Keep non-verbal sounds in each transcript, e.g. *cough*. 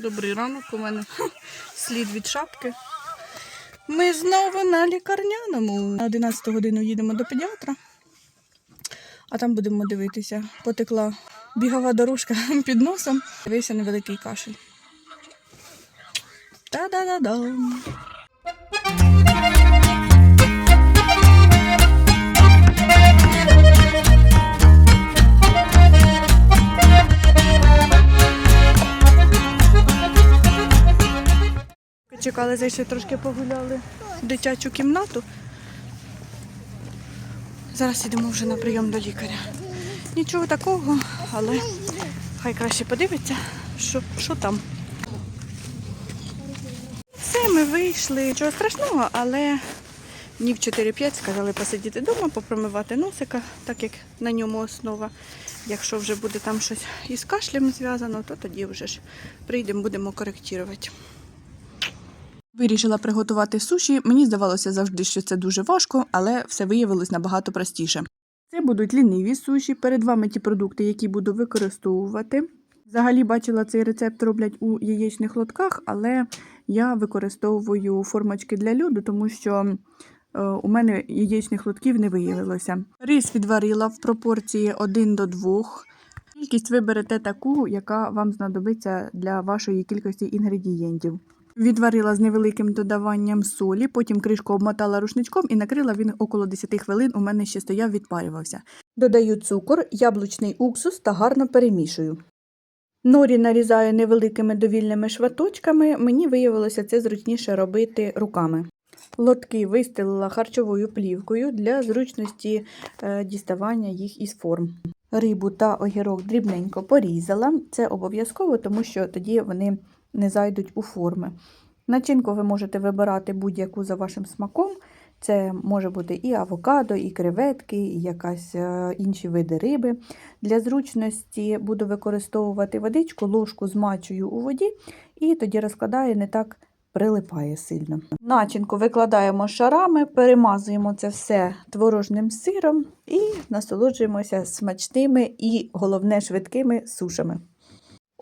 Добрий ранок у мене *laughs* слід від шапки. Ми знову на лікарняному. На 11 годину їдемо до педіатра, а там будемо дивитися. Потекла бігова дорожка *laughs* під носом. Дивився невеликий кашель. Та-да-да-дам! Чекали, зайшли трошки погуляли в дитячу кімнату. Зараз йдемо вже на прийом до лікаря. Нічого такого, але хай краще подивиться, що, що там. Все, ми вийшли. Нічого страшного, але днів 4-5 сказали посидіти вдома, попромивати носика, так як на ньому основа. Якщо вже буде там щось із кашлем зв'язано, то тоді вже ж прийдемо, будемо коректувати. Вирішила приготувати суші. Мені здавалося завжди, що це дуже важко, але все виявилось набагато простіше. Це будуть ліниві суші. Перед вами ті продукти, які буду використовувати. Взагалі бачила цей рецепт роблять у яєчних лотках, але я використовую формочки для льоду, тому що е, у мене яєчних лотків не виявилося. Рис відварила в пропорції 1 до 2. Кількість виберете таку, яка вам знадобиться для вашої кількості інгредієнтів. Відварила з невеликим додаванням солі, потім кришку обмотала рушничком і накрила він около 10 хвилин. У мене ще стояв, відпарювався. Додаю цукор, яблучний уксус та гарно перемішую. Норі нарізаю невеликими довільними шваточками. Мені виявилося це зручніше робити руками. Лотки вистелила харчовою плівкою для зручності е, діставання їх із форм. Рибу та огірок дрібненько порізала. Це обов'язково, тому що тоді вони не зайдуть у форми. Начинку ви можете вибирати будь-яку за вашим смаком. Це може бути і авокадо, і креветки, і якась е, інші види риби. Для зручності буду використовувати водичку, ложку змачую у воді, і тоді розкладаю не так прилипає сильно. Начинку викладаємо шарами, перемазуємо це все творожним сиром і насолоджуємося смачними і, головне, швидкими сушами.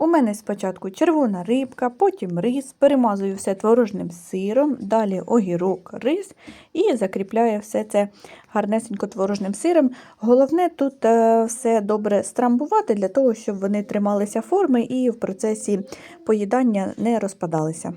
У мене спочатку червона рибка, потім рис, перемазую все творожним сиром, далі огірок, рис і закріпляю все це гарнесенько творожним сиром. Головне тут е, все добре страмбувати для того, щоб вони трималися форми і в процесі поїдання не розпадалися.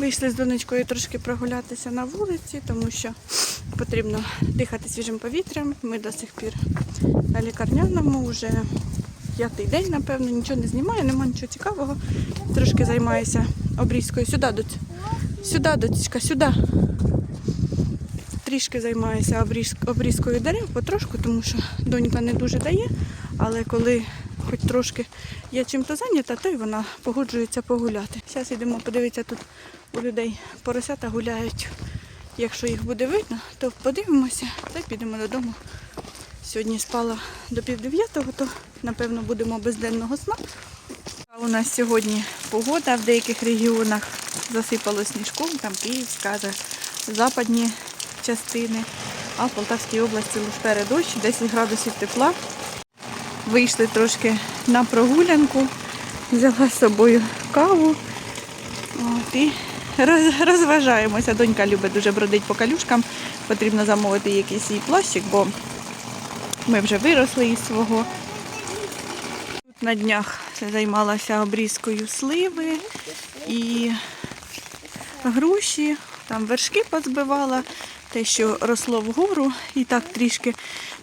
Вийшли з донечкою трошки прогулятися на вулиці, тому що потрібно дихати свіжим повітрям. Ми до сих пір на лікарняному вже п'ятий день, напевно, нічого не знімаю, нема нічого цікавого. Трошки займаюся обрізкою. Сюди, доць. Сюди, доцічка, сюди. Трішки займаюся обріз- обрізкою дерев потрошку, тому що донька не дуже дає, але коли хоч трошки я чим-то зайнята, то й вона погоджується погуляти. Зараз йдемо подивитися тут у людей поросята гуляють. Якщо їх буде видно, то подивимося та й підемо додому. Сьогодні спала до пів дев'ятого, то напевно будемо без денного сна. А у нас сьогодні погода в деяких регіонах засипало сніжком, там Київська, западні частини, а в Полтавській області лише дощ, 10 градусів тепла. Вийшли трошки на прогулянку, взяла з собою каву от, і роз- розважаємося. Донька любить дуже бродить по калюшкам. Потрібно замовити якийсь їй плащик, бо ми вже виросли із свого. Тут на днях займалася обрізкою сливи і груші, там вершки позбивала, те, що росло вгору, і так трішки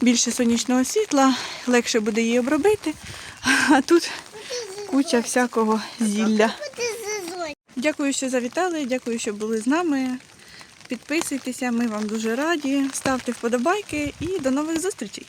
більше сонячного світла, легше буде її обробити. А тут куча всякого зілля. Дякую, що завітали, дякую, що були з нами. Підписуйтеся, ми вам дуже раді. Ставте вподобайки і до нових зустрічей!